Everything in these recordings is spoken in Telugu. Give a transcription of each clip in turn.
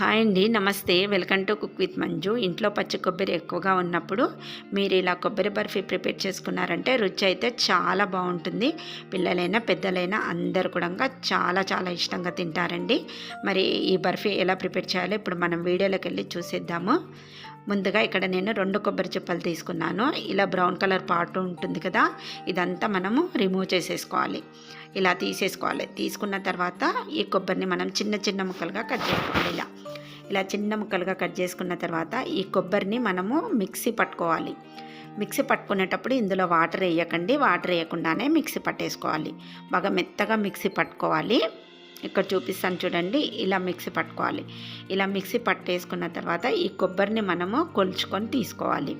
హాయ్ అండి నమస్తే. Welcome to cook with Manju. ఇంట్లో పచ్చి కొబ్బరి ఎక్కువగా ఉన్నప్పుడు మీరు ఇలా కొబ్బరి బర్ఫీ ప్రిపేర్ చేసుకున్నారంటే రుచి అయితే చాలా బాగుంటుంది. పిల్లలైనా పెద్దలైనా అందరు కూడా చాలా చాలా ఇష్టంగా తింటారండి. మరి ఈ బర్ఫీ ఎలా ప్రిపేర్ చేయాలో ఇప్పుడు మనం వీడియోలోకి వెళ్ళి చూసేద్దాము. ముందుగా ఇక్కడ నేను రెండు కొబ్బరి చిప్పలు తీసుకున్నాను. ఇలా బ్రౌన్ కలర్ పార్ట్ ఉంటుంది కదా ఇదంతా మనము రిమూవ్ చేసేసుకోవాలి. ఇలా తీసేసుకోవాలి. తీసుకున్న తర్వాత ఈ కొబ్బరిని మనం చిన్న చిన్న ముక్కలుగా కట్ చేసుకోవాలి ఇలా. ఇలా చిన్న ముక్కలుగా కట్ చేసుకున్న తర్వాత ఈ కొబ్బరిని మనము మిక్సీ పట్టుకోవాలి. మిక్సీ పట్టుకునేటప్పుడు ఇందులో వాటర్ వేయకండి. వాటర్ వేయకుండానే మిక్సీ పట్టేసుకోవాలి. బాగా మెత్తగా మిక్సీ పట్టుకోవాలి. ఇక్కడ చూపిస్తాను చూడండి. ఇలా మిక్సీ పట్టుకోవాలి. ఇలా మిక్సీ పట్టేసుకున్న తర్వాత ఈ కొబ్బరిని మనము కొలుచుకొని తీసుకోవాలి.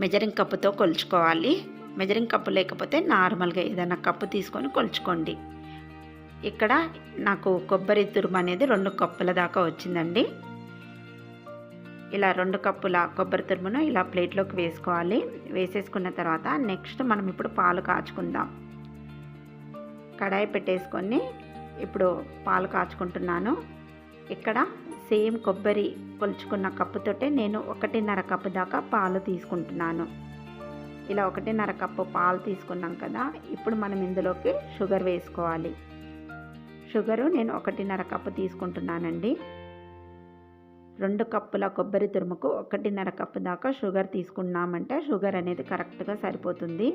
మెజరింగ్ కప్పుతో కొలుచుకోవాలి. మెజరింగ్ కప్పు లేకపోతే నార్మల్గా ఏదైనా కప్పు తీసుకొని కొలుచుకోండి. ఇక్కడ నాకు కొబ్బరి తురుము అనేది రెండు కప్పుల దాకా వచ్చిందండి. ఇలా రెండు కప్పుల కొబ్బరి తురుమును ఇలా ప్లేట్లోకి వేసుకోవాలి. వేసేసుకున్న తర్వాత నెక్స్ట్ మనం ఇప్పుడు పాలు కాచుకుందాం. కడాయి పెట్టేసుకొని ఇప్పుడు పాలు కాచుకుంటున్నాను. ఇక్కడ సేమ్ కొబ్బరి కొలుచుకున్న కప్పుతోటే నేను ఒకటిన్నర కప్పు దాకా పాలు తీసుకుంటున్నాను. ఇలా ఒకటిన్నర కప్పు పాలు తీసుకున్నాం కదా ఇప్పుడు మనం ఇందులోకి షుగర్ వేసుకోవాలి. షుగరు నేను ఒకటిన్నర కప్పు తీసుకుంటున్నానండి. రెండు కప్పుల కొబ్బరి తురుముకు ఒకటిన్నర కప్పు దాకా షుగర్ తీసుకున్నామంటే షుగర్ అనేది కరెక్ట్గా సరిపోతుంది.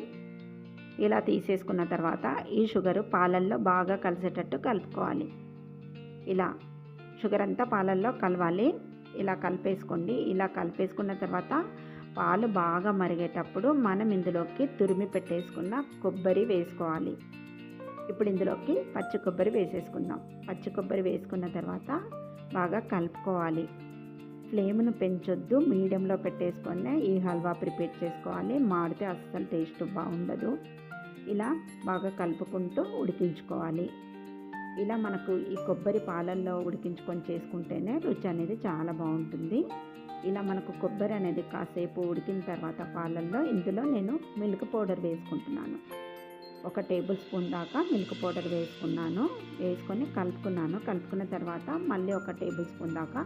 ఇలా తీసేసుకున్న తర్వాత ఈ షుగరు పాలల్లో బాగా కలిసేటట్టు కలుపుకోవాలి. ఇలా షుగర్ అంతా పాలల్లో కలవాలి. ఇలా కలిపేసుకోండి. ఇలా కలిపేసుకున్న తర్వాత పాలు బాగా మరిగేటప్పుడు మనం ఇందులోకి తురిమి పెట్టేసుకున్న కొబ్బరి వేసుకోవాలి. ఇప్పుడు ఇందులోకి పచ్చి కొబ్బరి వేసేసుకుందాం. పచ్చి కొబ్బరి వేసుకున్న తర్వాత బాగా కలుపుకోవాలి. ఫ్లేమ్ను పెంచొద్దు. మీడియంలో పెట్టేసుకొని ఈ హల్వా ప్రిపేర్ చేసుకోవాలి. మాడితే అస్సలు టేస్ట్ బాగుండదు. ఇలా బాగా కలుపుకుంటూ ఉడికించుకోవాలి. ఇలా మనకు ఈ కొబ్బరి పాలల్లో ఉడికించుకొని చేసుకుంటేనే రుచి అనేది చాలా బాగుంటుంది. ఇలా మనకు కొబ్బరి అనేది కాసేపు ఉడికిన తర్వాత పాలల్లో ఇందులో నేను మిల్క్ పౌడర్ వేసుకుంటున్నాను. ఒక టేబుల్ స్పూన్ దాకా మిల్క్ పౌడర్ వేసుకున్నాను. వేసుకొని కలుపుకున్నాను. కలుపుకున్న తర్వాత మళ్ళీ ఒక టేబుల్ స్పూన్ దాకా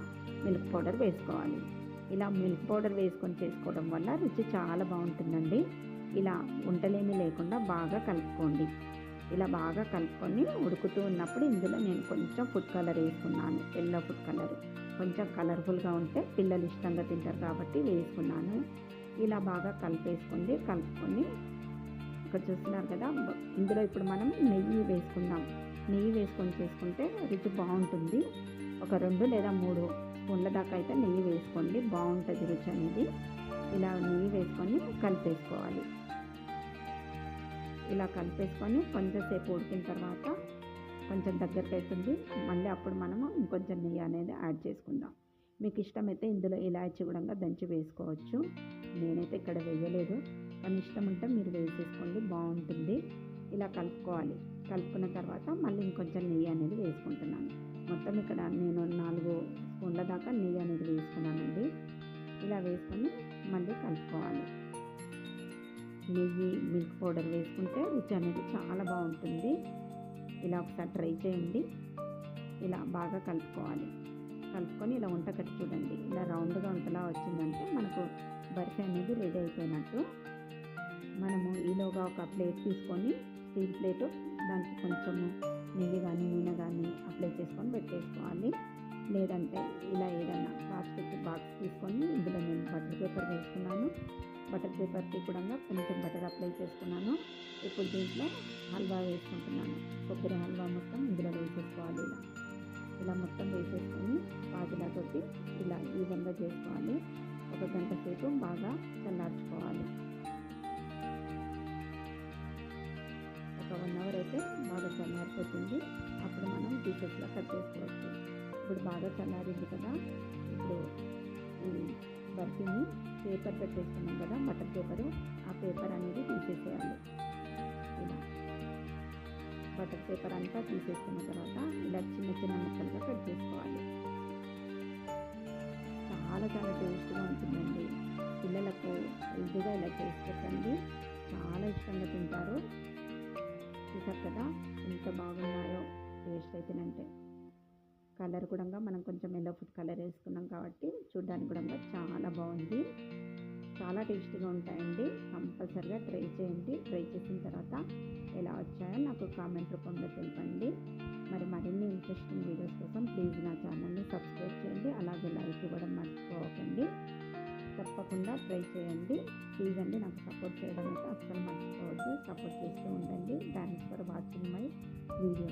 మిల్క్ పౌడర్ వేసుకోవాలి. ఇలా మిల్క్ పౌడర్ వేసుకొని చేసుకోవడం వల్ల రుచి చాలా బాగుంటుందండి. ఇలా ఉంటలేమీ లేకుండా బాగా కలుపుకోండి. ఇలా బాగా కలుపుకొని ఉడుకుతూ ఉన్నప్పుడు ఇందులో నేను కొంచెం ఫుడ్ కలర్ వేసుకున్నాను. ఎల్లో ఫుడ్ కలర్ కొంచెం కలర్ఫుల్గా ఉంటే పిల్లలు ఇష్టంగా తింటారు కాబట్టి వేసుకున్నాను. ఇలా బాగా కలిపేసుకుంది కలుపుకొని ఇక్కడ చూస్తున్నారు కదా ఇందులో ఇప్పుడు మనం నెయ్యి వేసుకుందాం. నెయ్యి వేసుకొని చేసుకుంటే రుచి బాగుంటుంది. ఒక రెండు లేదా మూడు స్పూన్ల దాకా అయితే నెయ్యి వేసుకోండి. బాగుంటుంది రుచి అనేది. ఇలా నెయ్యి వేసుకొని కలిపేసుకోవాలి. ఇలా కలిపేసుకొని కొంచెంసేపు ఉడికిన తర్వాత కొంచెం దగ్గరికి అవుతుంది. మళ్ళీ అప్పుడు మనము ఇంకొంచెం నెయ్యి అనేది యాడ్ చేసుకుందాం. మీకు ఇష్టమైతే ఇందులో ఇలాచి కూడా దంచి వేసుకోవచ్చు. నేనైతే ఇక్కడ వేయలేదు. కానీ ఇష్టం ఉంటే మీరు వేసేసుకోండి బాగుంటుంది. ఇలా కలుపుకోవాలి. కలుపుకున్న తర్వాత మళ్ళీ ఇంకొంచెం నెయ్యి అనేది వేసుకుంటున్నాను. మొత్తం ఇక్కడ నేను నాలుగు స్పూన్ల దాకా నెయ్యి అనేది వేసుకున్నానండి. ఇలా వేసుకొని మళ్ళీ కలుపుకోవాలి. నెయ్యి మిల్క్ పౌడర్ వేసుకుంటే రుచి అనేది చాలా బాగుంటుంది. ఇలా ఒకసారి ట్రై చేయండి. ఇలా బాగా కలుపుకోవాలి. కలుపుకొని ఇలా వంట కట్టి చూడండి. ఇలా రౌండ్గా వంటలా వచ్చిందంటే మనకు బర్ఫీ అనేది రెడీ అయిపోయినట్టు. మనము ఈలోగా ఒక ప్లేట్ తీసుకొని స్టీల్ ప్లేటు దానికి కొంచెము నెయ్యి కానీ నూనె కానీ అప్లై చేసుకొని పెట్టేసుకోవాలి. లేదంటే ఇలా ఏదైనా ప్లాస్టిక్ బాక్స్ తీసుకొని ఇందులో నేను బటర్ పేపర్ వేసుకున్నాను. బటర్ పేపర్కి కూడా కొంచెం బటర్ అప్లై చేసుకున్నాను. ఇప్పుడు దీంట్లో హల్వా వేసుకుంటున్నాను. కొబ్బరి హల్వా మొత్తం ఇందులో వేసేసుకోవాలి. ఇలా ఇలా మొత్తం వేసేసుకొని పాదులతోటి ఇలా ఈ విధంగా చేసుకోవాలి. ఒక గంట సేపు బాగా చల్లార్చుకోవాలి. ఒక వన్ అవర్ అయితే బాగా చల్లారిపోతుంది. అప్పుడు మనం పీసెస్లో కట్ చేసుకోవచ్చు. ఇప్పుడు బాగా చల్లారింది కదా. ఇప్పుడు బర్ఫీని పేపర్ పెట్టేసుకున్నాం కదా బటర్ పేపరు. ఆ పేపర్ అనేది తీసేసేయాలి. ఇలా. బటర్ పేపర్ అంతా తీసేసుకున్న తర్వాత ఇలా చిన్న చిన్న ముక్కలుగా కట్ చేసుకోవాలి. చాలా చాలా టేస్ట్గా ఉంటుందండి. పిల్లలకు ఈజీగా ఇలా చేసి పెట్టండి. చాలా ఇష్టంగా తింటారు. చూసారు కదా ఎంత బాగున్నాయో టేస్ట్ అయితేనంటే. కలర్ కూడా మనం కొంచెం ఎల్లో ఫుడ్ కలర్ వేసుకున్నాం కాబట్టి చూడ్డానికి కూడా చాలా బాగుంది. చాలా టేస్టీగా ఉంటాయండి. కంపల్సరిగా ట్రై చేయండి. ట్రై చేసిన తర్వాత ఎలా వచ్చాయో నాకు కామెంట్ రూపంలో తెలపండి. మరి మరిన్ని ఇంట్రెస్టింగ్ వీడియోస్ కోసం ప్లీజ్ నా ఛానల్ని సబ్స్క్రైబ్ చేయండి. అలాగే లైక్ ఇవ్వడం మర్చిపోకండి. తప్పకుండా ట్రై చేయండి. ప్లీజ్ అండి నాకు సపోర్ట్ చేయడం అయితే అస్సలు మర్చిపోవద్దు. సపోర్ట్ చేస్తూ ఉండండి. Thanks for watching my video